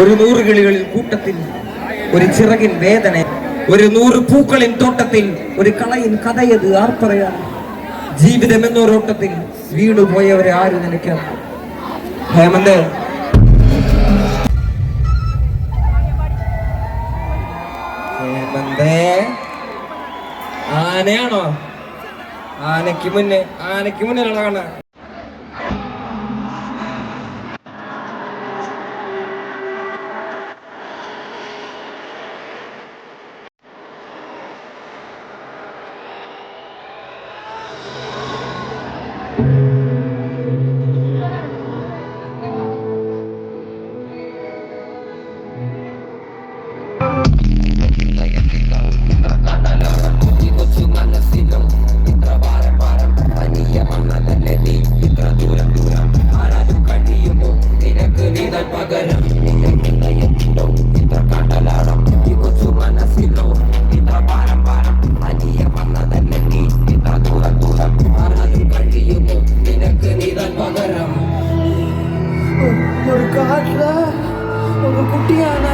ഒരു നൂറ് കിളികളിൽ കൂട്ടത്തിൽ ഒരു ചിറകിൻ വേദന ഒരു നൂറ് പൂക്കളിൻ തോട്ടത്തിൽ ഒരു കളയിൻ കഥയത് ആർ പറയാൻ ജീവിതം എന്നൊരോട്ടത്തിൽ വീണു പോയവരെ ആര് നിനക്കാം ഹേമന്ത്. ആനയാണോ? ആനയ്ക്ക് മുന്നേ ആനയ്ക്ക് മുന്നിലുള്ള കാണാ పగరం ఎండ ఎండో ఇంత కటలారం దిగుచు మనసిలో ఇంత భారం భారం అనియ వన్నదల్లని ఇంత దూరం దూరం మారదు கழியுமோ எனக்கு நீதான் பகரம் ஒரு காட்டுல ஒரு குட்டியான